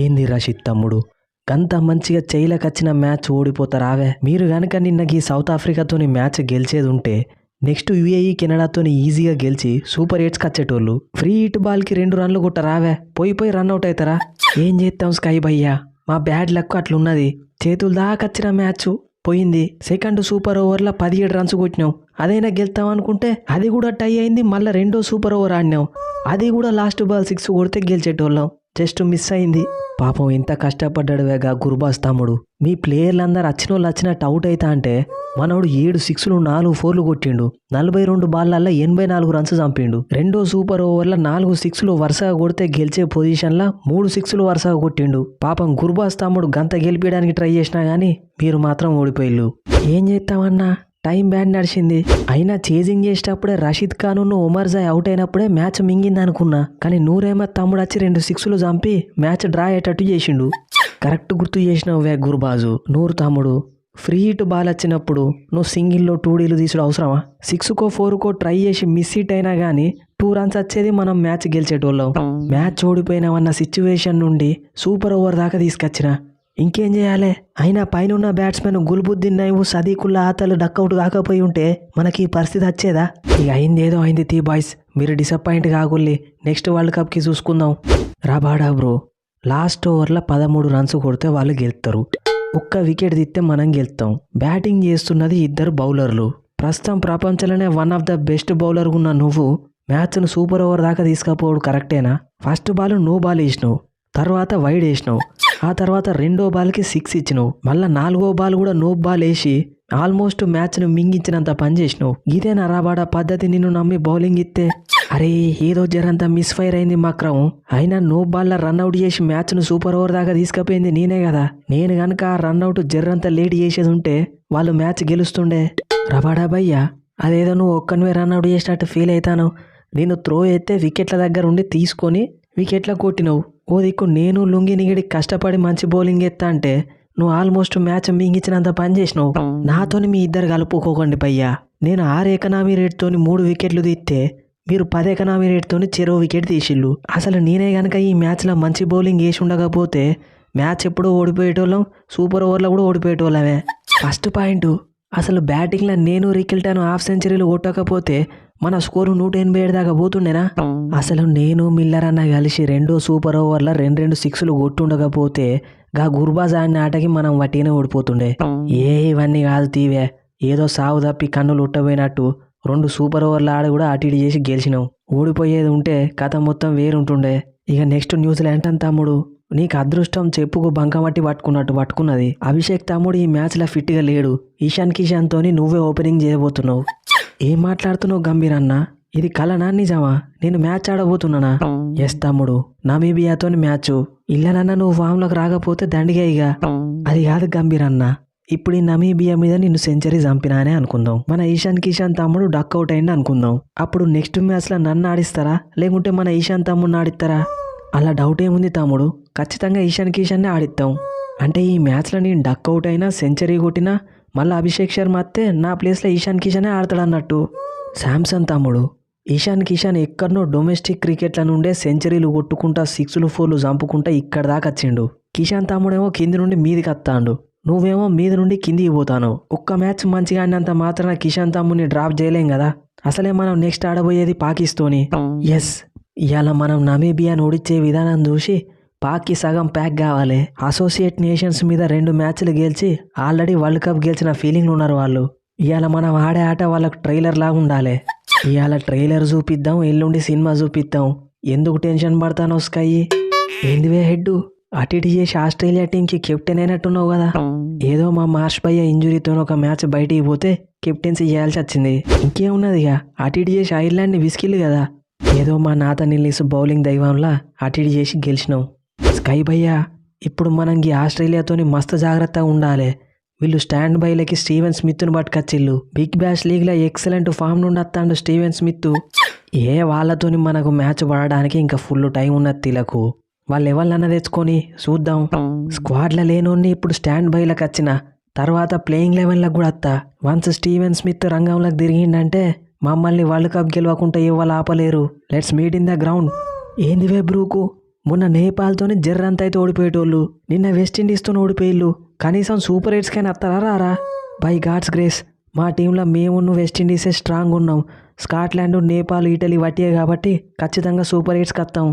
ఏంది రషిద్ తమ్ముడు? గంత మంచిగా చేయలకచ్చిన మ్యాచ్ ఓడిపోతారావే? మీరు గనక నిన్న ఈ సౌత్ ఆఫ్రికాతోని మ్యాచ్ గెలిచేది ఉంటే నెక్స్ట్ యుఏఈ కెనడాతోని ఈజీగా గెలిచి సూపర్ ఎయిట్స్కి వచ్చేటోళ్ళు ఫ్రీ హిట్ బాల్కి రెండు రన్లు కొట్టరావే? పోయి పోయి రన్ అవుట్ అవుతారా ఏం చేస్తాం స్కై భయ్యా? మా బ్యాడ్ లక్ అట్లున్నది. చేతులు దాకొచ్చిన మ్యాచ్ పోయింది. సెకండ్ సూపర్ ఓవర్లో పదిహేడు రన్స్ కొట్టినావు అదైనా గెలుతాం అనుకుంటే అది కూడా టై అయింది మళ్ళీ రెండో సూపర్ ఓవర్ ఆడినావు అది కూడా లాస్ట్ బాల్ సిక్స్ కొడితే గెలిచేటోళ్ళం. జస్ట్ మిస్ అయింది. పాపం ఇంత కష్టపడ్డాడువేగా గురుబాస్ తమ్ముడు. మీ ప్లేయర్లందరూ వచ్చిన వాళ్ళు వచ్చినట్టు అవుట్ అవుతా అంటే మనోడు ఏడు సిక్స్లు నాలుగు ఫోర్లు కొట్టిండు. నలభై రెండు బాళ్ళల్లో ఎనభై నాలుగు రన్స్ చంపిండు. రెండో సూపర్ ఓవర్లో నాలుగు సిక్స్లు వరుసగా కొడితే గెలిచే పొజిషన్లో మూడు సిక్స్లు వరుసగా కొట్టిండు. పాపం గురుబాస్ తమ్ముడు గంత గెలిపించడానికి ట్రై చేసినా కానీ మీరు మాత్రం ఓడిపోయిల్లు. ఏం చేస్తామన్నా టైం బ్యాన్ నడిచింది. అయినా చేజింగ్ చేసేటప్పుడే రషీద్ ఖాన్ ఉమర్ జాయ్ అవుట్ అయినప్పుడే మ్యాచ్ మింగింది అనుకున్నా. కానీ నూరేమో తమ్ముడు వచ్చి రెండు సిక్స్లు చంపి మ్యాచ్ డ్రా అయ్యేటట్టు చేసిండు. కరెక్ట్ గుర్తు చేసినవే వే గురుబాజు. నూరు తమ్ముడు. ఫ్రీ హిట్ బాల్ వచ్చినప్పుడు నువ్వు సింగిల్లో టూ డీలు తీసుడు అవసరమా? సిక్స్కో ఫోర్కో ట్రై చేసి మిస్ హిట్ అయినా కానీ టూ రన్స్ వచ్చేది మనం మ్యాచ్ గెలిచేటోళ్ళం. మ్యాచ్ ఓడిపోయినామన్న సిచ్యువేషన్ నుండి సూపర్ ఓవర్ దాకా తీసుకొచ్చిన. ఇంకేం చేయాలి? అయినా పైన ఉన్న బ్యాట్స్మెన్ గుల్బుద్దీన్ నైవు సదీకుల్లా ఆతలు డక్అవుట్ కాకపోయి ఉంటే మనకి ఈ పరిస్థితి వచ్చేదా? ఇక అయింది ఏదో అయింది తీ బాయ్స్. మీరు డిసప్పాయింట్ కాకుల్లి నెక్స్ట్ వరల్డ్ కప్కి చూసుకుందాం. Rabada bro. లాస్ట్ ఓవర్లో పదమూడు రన్స్ కొడితే వాళ్ళు గెలుస్తారు ఒక్క వికెట్ తీస్తే మనం గెలుస్తాం బ్యాటింగ్ చేస్తున్నది ఇద్దరు బౌలర్లు. ప్రస్తుతం ప్రపంచంలోనే one of the best bowler ఉన్న నువ్వు మ్యాచ్ను సూపర్ ఓవర్ దాకా తీసుకపోవడు కరెక్టేనా? ఫస్ట్ బాల్ నో బాల్ వేసినావు. తర్వాత వైడ్ వేసినావు. ఆ తర్వాత రెండో బాల్కి సిక్స్ ఇచ్చినావు. మళ్ళా నాలుగో బాల్ కూడా నో బాల్ వేసి ఆల్మోస్ట్ మ్యాచ్ను మింగించినంత పని చేసినావు. ఇదే నరాబాడ పద్ధతి నిన్ను నమ్మి బౌలింగ్ ఇస్తే అరే ఏదో జరంతా మిస్ ఫైర్ అయింది మాత్రం అయినా నో బాల్ల రన్అట్ చేసి మ్యాచ్ను సూపర్ ఓవర్ దాకా తీసుకుపోయింది నేనే కదా. నేను గనక ఆ రన్అట్ జర్రంతా లేట్ చేసేది ఉంటే వాళ్ళు మ్యాచ్ గెలుస్తుండే. రబాడా భయ్యా అదేదో నువ్వు ఒక్కనివే రన్అట్ చేసినట్టు ఫీల్ అవుతాను నేను త్రో అయితే వికెట్ల దగ్గర ఉండి తీసుకొని వికెట్లా కొట్టినవు. ఓ దిక్కు నేను లుంగి నిగిడి కష్టపడి మంచి బౌలింగ్ ఎత్తా అంటే నువ్వు ఆల్మోస్ట్ మ్యాచ్ మింగించినంత పని చేసినావు. నాతోని మీ ఇద్దరు కలుపుకోకండి భయ్యా నేను ఆరు ఎకనామీ రేట్తోని మూడు వికెట్లు తీస్తే మీరు పది ఎకనామీ రేట్తోని చెరో వికెట్ తీసిళ్ళు. అసలు నేనే గనక ఈ మ్యాచ్లో మంచి బౌలింగ్ వేసి ఉండకపోతే మ్యాచ్ ఎప్పుడూ ఓడిపోయేటోళ్ళం సూపర్ ఓవర్లో కూడా ఓడిపోయేటోళ్ళమే. ఫస్ట్ పాయింట్ అసలు బ్యాటింగ్లో నేను రికిల్టాను హాఫ్ సెంచరీలు కొట్టకపోతే మన స్కోరు నూట ఎనభై ఏడు దాకా పోతుండేనా? అసలు నేను మిల్లర్ అన్న కలిసి రెండో సూపర్ ఓవర్లో రెండు రెండు సిక్స్లు కొట్టుండకపోతే గా గుర్బాజ్ ఆడిన ఆటకి మనం వట్టిగానే ఓడిపోతుండే. ఏ ఇవన్నీ కాదు తీవే. ఏదో సాగు తప్పి కన్నులు ఉట్టబోయినట్టు రెండు సూపర్ ఓవర్ల ఆడ కూడా అటు ఇటు చేసి గెలిచినాం. ఓడిపోయేది ఉంటే కథ మొత్తం వేరుంటుండే. ఇక నెక్స్ట్ న్యూజిలాండ్ అని తమ్ముడు నీకు అదృష్టం చెప్పుకు బంకమట్టి పట్టుకున్నట్టు పట్టుకున్నది. అభిషేక్ తమ్ముడు ఈ మ్యాచ్లో ఫిట్గా లేడు. ఈశాన్ కిషాన్తోని నువ్వే ఓపెనింగ్ చేయబోతున్నావు. ఏం మాట్లాడుతున్నావు గంభీర్ అన్న ఇది కలనా నిజమా? నేను మ్యాచ్ ఆడబోతున్నానా? ఎస్ తమ్ముడు నమీబియాతోని మ్యాచ్. ఇల్లనన్నా నువ్వు ఫామ్లోకి రాకపోతే దండిగా ఇక అది కాదు గంభీర్ అన్న ఇప్పుడు ఈ నమీబియా మీద నిన్ను సెంచరీ చంపినానే అనుకుందాం. మన ఈశాన్ కిషాన్ తమ్ముడు డక్ అవుట్ అయింది అనుకుందాం. అప్పుడు నెక్స్ట్ మ్యాచ్లో నన్ను ఆడిస్తారా? లేకుంటే మన ఈశాన్ తమ్ముడిని ఆడిస్తారా? అలా డౌట్ ఏముంది తమ్ముడు? ఖచ్చితంగా ఈశాన్ కిషాన్ని ఆడిస్తాం అంటే ఈ మ్యాచ్లో నేను డక్ అవుట్ అయినా సెంచరీ కొట్టినా మళ్ళీ అభిషేక్ శర్మ వస్తే నా ప్లేస్లో ఈశాన్ కిషానే ఆడతాడు అన్నట్టు శాంసన్ తమ్ముడు ఈశాన్ కిషాన్ ఎక్కడనో డొమెస్టిక్ క్రికెట్ల నుండే సెంచరీలు కొట్టుకుంటా సిక్స్లు ఫోర్లు చంపుకుంటా ఇక్కడ దాకా వచ్చిండు. కిషాన్ తమ్ముడేమో కింది నుండి మీదికి వస్తాండు. నువ్వేమో మీద నుండి కిందికి పోతాను ఒక్క మ్యాచ్ మంచిగా ఆడినంత మాత్రాన కిషాన్ తమ్ముని డ్రాప్ చేయలేం కదా. అసలే మనం నెక్స్ట్ ఆడబోయేది పాకిస్తోని. ఎస్ ఇవాళ మనం నమీబియాను ఓడించే విధానం చూసి పాక్కి సగం ప్యాక్ కావాలి. అసోసియేట్ నేషన్స్ మీద రెండు మ్యాచ్లు గెలిచి ఆల్రెడీ వరల్డ్ కప్ గెలిచిన ఫీలింగ్లు ఉన్నారు వాళ్ళు. ఇవాళ మనం ఆడే ఆట వాళ్ళకు ట్రైలర్ లాగా ఉండాలి. ఇవాళ ట్రైలర్ చూపిద్దాం ఎల్లుండి సినిమా చూపిద్దాం. ఎందుకు టెన్షన్ పడతానో స్కై? ఏందివే హెడ్? అటు ఇటు చేసి ఆస్ట్రేలియా టీంకి కెప్టెన్ అయినట్టున్నావు కదా. ఏదో మా మార్ష్ భయ్య ఇంజురీతో ఒక మ్యాచ్ బయటికి పోతే కెప్టెన్సీ చేయాల్సి వచ్చింది. ఇంకేమున్నది ఇక? అటు ఇటు చేసి ఐర్లాండ్ని విసికిల్లు కదా. ఏదో మా నాత నిల్లీస్ బౌలింగ్ దైవంలా అటు ఇటు చేసి గెలిచినాం. స్కై భయ్య ఇప్పుడు మనం ఈ ఆస్ట్రేలియాతోని మస్తు జాగ్రత్తగా ఉండాలి. వీళ్ళు స్టాండ్ బైలకి స్టీవెన్ స్మిత్ను పట్టుకొచ్చిల్లు బిగ్ బ్యాష్ లీగ్లో ఎక్సలెంట్ ఫామ్ నుండి వస్తాడు స్టీవెన్ స్మిత్ ఏ వాళ్ళతోని మనకు మ్యాచ్ పడడానికి ఇంకా ఫుల్ టైం ఉన్నది తిలకు. వాళ్ళు ఎవరినన్నా తెచ్చుకొని చూద్దాం. స్క్వాడ్లో లేనోన్ని ఇప్పుడు స్టాండ్ బైలకు వచ్చిన తర్వాత ప్లేయింగ్ లెవెన్లకు కూడా వస్తా వన్స్ స్టీవెన్ స్మిత్ రంగంలోకి తిరిగిండంటే మమ్మల్ని వరల్డ్ కప్ గెలవకుండా ఇవ్వాలి ఆపలేరు. Let's meet in the ground. ఏంది వే బ్రూకు? మొన్న నేపాల్తోని జర్రంత అయితే ఓడిపోయేటోళ్ళు. నిన్న వెస్టిండీస్తో ఓడిపోయిళ్ళు. కనీసం సూపర్ ఎయిట్స్కైనా వస్తారా రారా? బై గాడ్స్ గ్రేస్ మా టీంలో మేము వెస్టిండీసే స్ట్రాంగ్ ఉన్నాం. స్కాట్లాండ్ నేపాల్ ఇటలీ వట్టియే కాబట్టి ఖచ్చితంగా సూపర్ ఎయిట్స్కి వస్తాం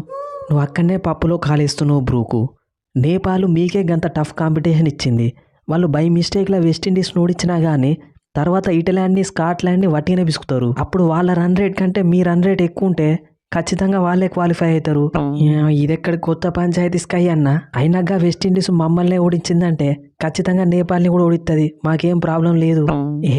నువ్వు అక్కడనే పప్పులో కాలేస్తున్నావు బ్రూకు. నేపాల్ మీకే గంత టఫ్ కాంపిటీషన్ ఇచ్చింది. వాళ్ళు బై మిస్టేక్లో వెస్టిండీస్ ఓడించినా కానీ తర్వాత ఇటలాండ్ని స్కాట్లాండ్ని వట్టిగానే పిసుకుతారు అప్పుడు వాళ్ళ రన్ రేట్ కంటే మీ రన్ రేట్ ఎక్కువ ఉంటే ఖచ్చితంగా వాళ్ళే క్వాలిఫై అవుతారు. ఇదెక్కడ కొత్త పంచాయతీ స్కై అన్న? అయినాక వెస్టిండీస్ మమ్మల్ని ఓడించిందంటే ఖచ్చితంగా నేపాల్ని కూడా ఓడిస్తుంది మాకేం ప్రాబ్లం లేదు.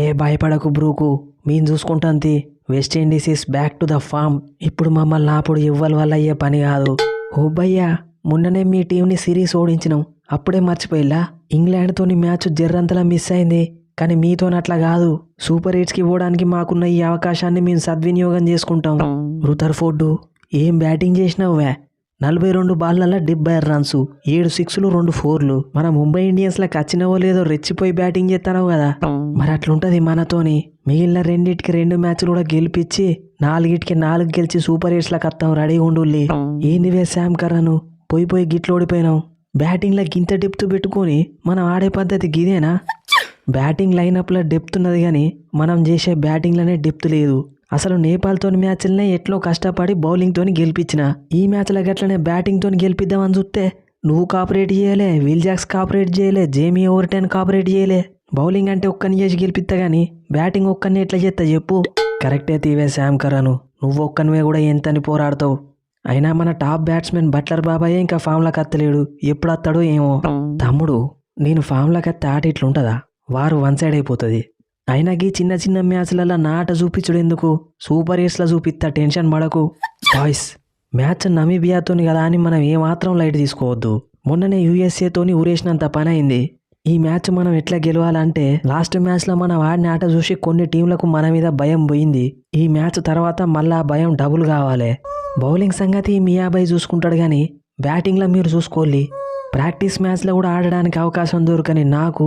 ఏ భయపడకు బ్రూకు. మేము చూసుకుంటాంతి West Indies is back to the form ఇప్పుడు మమ్మల్ని అప్పుడు ఇవ్వాలి వల్ల అయ్యే పని కాదు. ఓ భయ్యా మొన్ననే మీ టీంని సిరీస్ ఓడించినాం. అప్పుడే మర్చిపోయిలా? ఇంగ్లాండ్తోని మ్యాచ్ జర్రంతలా మిస్ అయింది. కానీ మీతో అట్లా కాదు. సూపర్ ఎయిట్స్కి పోవడానికి మాకున్న ఈ అవకాశాన్ని మేము సద్వినియోగం చేసుకుంటాం. రుథర్ఫోర్డు ఏం బ్యాటింగ్ చేసినావువే నలభై రెండు బాళ్ళల్లో డెబ్బై ఆరు రన్స్ ఏడు సిక్స్లు రెండు ఫోర్లు. మన ముంబై ఇండియన్స్లకు వచ్చినవో లేదో రెచ్చిపోయి బ్యాటింగ్ చేస్తానవు కదా. మరి అట్లుంటది మనతోని. మిగిలిన రెండింటికి రెండు మ్యాచ్లు కూడా గెలిపించి నాలుగిటికి నాలుగు గెలిచి సూపర్ ఎయిట్స్లకు వస్తాం రెడీ ఉండుల్లి. ఏందివే శామ్ కరాను పోయి పోయి గిట్లు ఓడిపోయినావు బ్యాటింగ్లో గింత డెప్త్ పెట్టుకొని మనం ఆడే పద్ధతి గిదేనా? బ్యాటింగ్ లైనప్లో డెప్త్ ఉన్నది కానీ మనం చేసే బ్యాటింగ్లోనే డెప్త్ లేదు. అసలు నేపాల్తోని మ్యాచ్లనే ఎట్లో కష్టపడి బౌలింగ్తోని గెలిపించిన ఈ మ్యాచ్ల గట్లనే బ్యాటింగ్తోని గెలిపిద్దామని చూస్తే నువ్వు కాపరేట్ చేయలే విల్ జాక్స్ కాపరేట్ చేయలే జేమీ ఓవర్టెన్ కాపరేట్ చేయలే. బౌలింగ్ అంటే ఒక్కని చేసి గెలిపిస్తా కానీ బ్యాటింగ్ ఒక్కని ఎట్లా చేస్తా చెప్పు. కరెక్టే తీవే శామ్ కరాను నువ్వు ఒక్కనివే కూడా ఎంతని పోరాడతావు. అయినా మన టాప్ బ్యాట్స్మెన్ బట్లర్ బాబాయే ఇంకా ఫామ్లోకి అత్తలేడు. ఎప్పుడు వస్తాడో ఏమో. తమ్ముడు నేను ఫామ్లోకి అత్తే ఆట ఇట్లుంటుందా వారు వన్ సైడ్ అయిపోతుంది. అయినా గీ చిన్న చిన్న మ్యాచ్లలో నాట చూపించడు ఎందుకు సూపర్ ఎయిట్స్లో చూపిస్తా టెన్షన్ పడకు. బాయ్స్ మ్యాచ్ నమీబియాతోని కదా అని మనం ఏమాత్రం లైట్ తీసుకోవద్దు. మొన్ననే యూఎస్ఏతోని ఊరేసినంత పని అయింది ఈ మ్యాచ్ మనం ఎట్లా గెలవాలంటే లాస్ట్ మ్యాచ్లో మనం ఆడిన ఆట చూసి కొన్ని టీంలకు మన మీద భయం పోయింది. ఈ మ్యాచ్ తర్వాత మళ్ళా ఆ భయం డబుల్ కావాలి. బౌలింగ్ సంగతి మియాబాయ్ చూసుకుంటాడు కానీ బ్యాటింగ్లో మీరు చూసుకోవాలి. ప్రాక్టీస్ మ్యాచ్లో కూడా ఆడడానికి అవకాశం దొరకని నాకు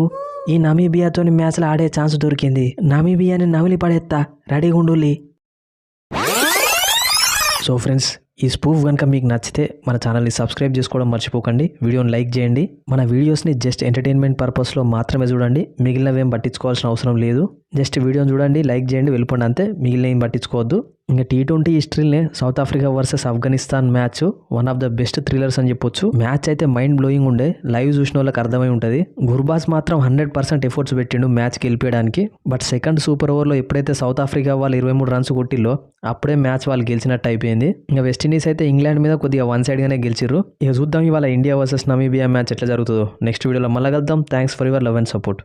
ఈ నమీబియాతోని మ్యాచ్లో ఆడే ఛాన్స్ దొరికింది. నమీబియాని నమిలి పడేస్తా రెడీగా ఉండులి సో ఫ్రెండ్స్ ఈ స్పూఫ్ కనుక మీకు నచ్చితే మన ఛానల్ని సబ్స్క్రైబ్ చేసుకోవడం మర్చిపోకండి. వీడియోని లైక్ చేయండి. మన వీడియోస్ని జస్ట్ ఎంటర్టైన్మెంట్ పర్పస్లో మాత్రమే చూడండి. మిగిలినవేం పట్టించుకోవాల్సిన అవసరం లేదు. జస్ట్ వీడియోని చూడండి లైక్ చేయండి వెళ్ళిపోండి అంతే. మిగిలిన ఏం పట్టించుకోవద్దు. ఇంకా T twenty హిస్టరీనే South Africa versus Afghanistan match one of the best thrillers అని చెప్పొచ్చు. మ్యాచ్ అయితే మైండ్ బ్లోయింగ్ ఉండే లైవ్ చూసిన వాళ్ళకి అర్థమై ఉంటుంది. గుర్బాజ్ మాత్రం హండ్రెడ్ పర్సెంట్ ఎఫర్ట్స్ పెట్టిండు మ్యాచ్ గెలిపేయడానికి. బట్ సెకండ్ సూపర్ ఓవర్లో ఎప్పుడైతే సౌత్ ఆఫ్రికా వాళ్ళు ఇరవై మూడు రన్స్ కొట్టిల్లో అప్పుడే మ్యాచ్ వాళ్ళు గెలిచినట్టు అయిపోయింది. ఇంకా వెస్టిండీస్ అయితే ఇంగ్లాండ్ మీద కొద్దిగా వన్ సైడ్గానే గెలిచిర్రు. ఇక చూద్దాం ఇవాళ ఇండియా వర్సెస్ నమీబియా మ్యాచ్ ఎట్లా జరుగుతుందో. నెక్స్ట్ వీడియోలో మళ్ళీ కలుద్దాం. Thanks for your love and support